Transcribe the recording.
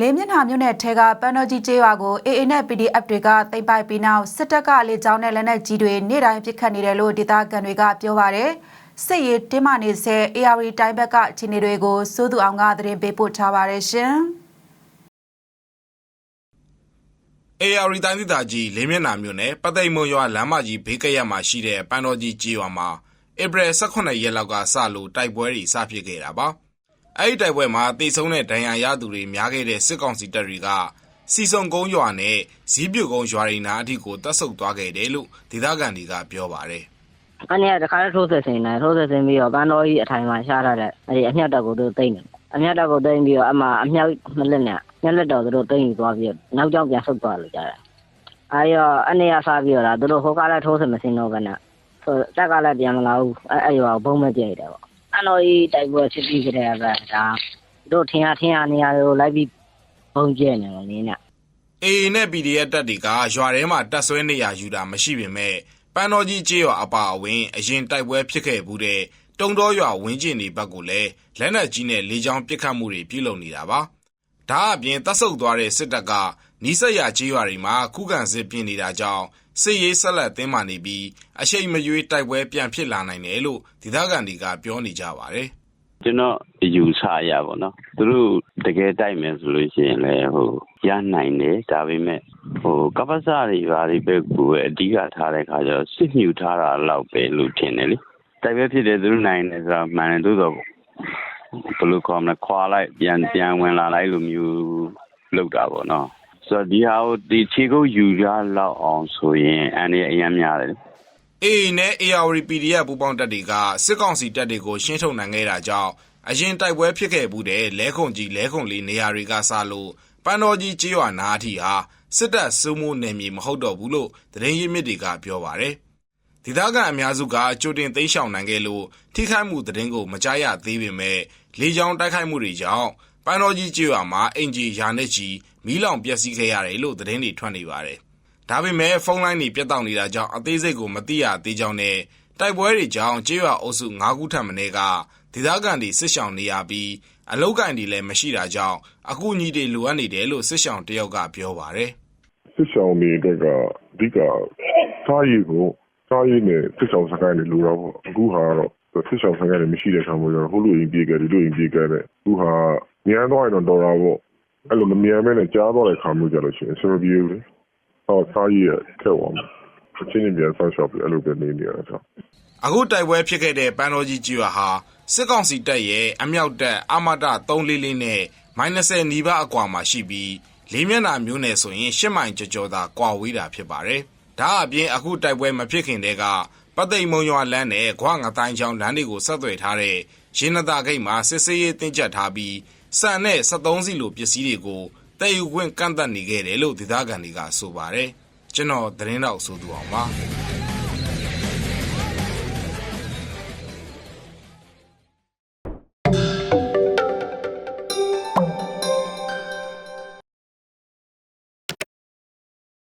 လေးမျက်နှာမြို့နယ်ထဲကပန်းတော်ကြီးကျေးရွာကို AA နဲ့ PDF တွေကသိမ်းပိုက်ပြီးနောက်စစ်တပ်ကလေကြောင်းနဲ့လက်နက်ကြီးတွေနေ့တိုင်းပစ်ခတ်နေတယ်လို့ဒေသခံတွေကပြောပါတယ်။စစ်ရေးတင်းမာနေဆဲ AR တိုင်းဘက်ကအခြေအနေတွေကိုစိုးသူအောင်ကသတင်းပေးပို့ထားပါတယ်ရှင်။ AR တိုင်းဒေသကြီးလေးမျက်နှာမြို့နယ်ပသိမ်မွန်ရွာလမ်းမကြီးဘေးကရက်မှာရှိတဲ့ပန်းတော်ကြီးကျေးရွာမှာဧပြီ18ရက်လောက်ကစလို့တိုက်ပွဲတွေစဖြစ်ခဲ့တာပါ။ အဲဒီတိုက်ပွဲမှာတေဆုံးတဲ့ဒဏ်ရာရသူတွေများခဲ့တဲ့စစ်ကောင်စီတပ်တွေကစီစုံကုန်းရွာနဲ့ဇီးပြုတ်ကုန်းရွာတွေနားအထိကိုတပ်ဆုပ်သွားခဲ့တယ်လို့ဒေသခံတွေကပြောပါတယ်။အဲ့ဒီကတခါလေးထိုးဆက်စင်နေထိုးဆက်စင်ပြီးတော့ပန်းတော်ကြီးအထိုင်မှာရှားထားတဲ့အဲ့ဒီအမြတ်တက်ကိုသူသိမ့်တယ်။အမြတ်တက်ကိုသိမ့်ပြီးတော့အမှအမြောက်နှစ်လက်နဲ့ညက်လက်တော်သူတို့သိမ့်ယူသွားပြီးတော့နောက်ကြောင်ပြန်ဆုတ်သွားလို့ကြားတယ်။အဲ့ရောအနေရစားပြီးတော့ဒါသူတို့ဟိုကားလည်းထိုးဆက်မစင်တော့ဘဲနဲ့ဆိုတက်ကလည်းပြန်မလာဘူး။အဲ့အဲ့ရောဘုံမပြည့်တယ်ပေါ့။ပန်း တော်ကြီးတိုက်ပွဲဖြစ်ပြီးကြတဲ့ပဲဒါတို့ထင်ရထင်ရနေရာတွေကိုလိုက်ပြီးဘုံကျဲနေတယ်နင်းနဲ့။ AA နဲ့ PDF တပ်တွေကရွာထဲမှာတပ်ဆွဲနေရယူတာမရှိပေမဲ့ပန်းတော်ကြီးကျေးရွာအပါအဝင်အရင်တိုက်ပွဲဖြစ်ခဲ့ဘူးတဲ့တုံတော်ရွာဝင်းကျင်တွေဘက်ကိုလည်းလက်နက်ကြီးနဲ့လေကြောင်းပစ်ခတ်မှုတွေပြုလုပ်နေတာပါ။ဒါအပြင်တပ်ဆုပ်သွားတဲ့စစ်တပ်ကနီးစပ်ရာကျေးရွာတွေမှာခုခံစစ်ပြင်နေတာကြောင့် စစ်ရေးဆက်လက်တင်းမာနေပြီးအရှိန်မရွေးတိုက်ပွဲပြန်ဖြစ်လာနိုင်တယ်လို့ဒေသခံတွေကပြောနေကြပါတယ်။ကျွန်တော်အယူဆရပါတော့သူတို့တကယ်တိုက်မယ်ဆိုလို့ရှိရင်လည်းဟိုရနိုင်တယ်ဒါပေမဲ့ဟိုကပ္ပစတွေဘာတွေပဲကိုယ်အဓိကထားတဲ့ခါကျတော့စစ်မြူထားတာလောက်ပဲလို့ထင်တယ်လေတိုက်ပဲဖြစ်တယ်သူတို့နိုင်တယ်ဆိုတာမှန်တယ်သို့တော့ဘယ်လိုခေါ်မလဲခွာလိုက်ပြန်ပြန်ဝင်လာလိုက်လို့မျိုးလောက်တာပေါ့နော် ဆိုတော့ဒီဟာကိုဒီခြေကုပ်ယူရလောက်အောင်ဆိုရင်အန်ရအရင်များတယ် AA နဲ့ AR PDF ပူးပေါင်းတပ်တွေကစစ်ကောင်စီတပ်တွေကိုရှင်းထုတ်နိုင်ခဲ့တာကြောင့်အရင်တိုက်ပွဲဖြစ်ခဲ့မှုတဲ့လဲခုံကြီးလဲခုံလေးနေရာတွေကစလို့ပန်းတော်ကြီးကျေးရွာနားအထိဟာစစ်တပ်စိုးမိုးနယ်မြေမဟုတ်တော့ဘူးလို့သတင်းရင်းမြစ်တွေကပြောပါတယ်။ဒေသခံအများစုကကြိုတင်သိမ်းရှောင်နိုင်ခဲ့လို့ထိခိုက်မှုသတင်းကိုမကြားရသေးပေမဲ့လေကြောင်းတိုက်ခိုက်မှုတွေကြောင့် ပန်းတော်ကြီးကျေးရွာမှာအင်ဂျီရာနဲ့ချီမီးလောင်ပျက်စီးခဲ့ရတယ်လို့သတင်းတွေထွက်နေပါတယ်။ဒါပေမဲ့ဖုန်းလိုင်းတွေပြတ်တောက်နေတာကြောင့်အသေးစိတ်ကိုမသိရသေးကြောင်းနဲ့တိုက်ပွဲတွေကြောင့်ကျေးရွာအုပ်စု9ခုထပ်မင်းကဒေသခံတွေစစ်ဆောင်နေရပြီးအလုတ်ကင်တွေလည်းမရှိတာကြောင့်အကူအညီတွေလိုအပ်နေတယ်လို့စစ်ဆောင်တယောက်ကပြောပါတယ်စစ်ဆောင်တွေအတွက်ကအဓိကစားရည်ကိုစားရည်နဲ့စစ်ဆောင်စကိုင်းတွေလိုတော့ပေါ့အခုဟာကတော့ စစ်ဆောင်စကိုင်းတွေမရှိတဲ့ခါမျိုးကျတော့ဟိုလိုရင်ပြေးကြတယ်ဒီလိုရင်ပြေးကြတယ်အခုဟာမြန်သွားရင်တော့တော်တာပေါ့အဲ့လိုမမြန်မဲနဲ့ကြားသွားတဲ့ခါမျိုးကျတော့ရှင်အဆင်မပြေဘူးလေဟောစားရည်ရခက်သွားမှာအချင်းချင်းပြန်ဆောက်ရှောက်ပြီးအဲ့လိုပဲနေနေရတာဆိုအခုတိုက်ပွဲဖြစ်ခဲ့တဲ့ပန်းတော်ကြီးကျွာဟာစစ်ကောင်စီတပ်ရဲ့အမြောက်တပ်အမတ344နဲ့မိုင်20နီးပါးအကွာမှာရှိပြီးလေးမျက်နှာမျိုးနယ်ဆိုရင်10မိုင်ကျော်ကျော်သာကွာဝေးတာဖြစ်ပါတယ်။ဒါအပြင်အခုတိုက်ပွဲမဖြစ်ခင်တည်းက ပသိမ်မုံရွာလမ်းနဲ့ခွာငတိုင်းချောင်းလမ်းတွေကိုဆက်သွယ်ထားတဲ့ရင်းနတာဂိတ်မှာစစ်ဆေးရေးတင်းကျပ်ထားပြီးစံနဲ့73စီလိုပစ္စည်းတွေကိုတည်ယူခွင့်ကန့်သတ်နေခဲ့တယ်လို့ဒေသခံတွေကဆိုပါတယ်။ကျွန်တော်သတင်းတော့ဆိုသူအောင်ပါ။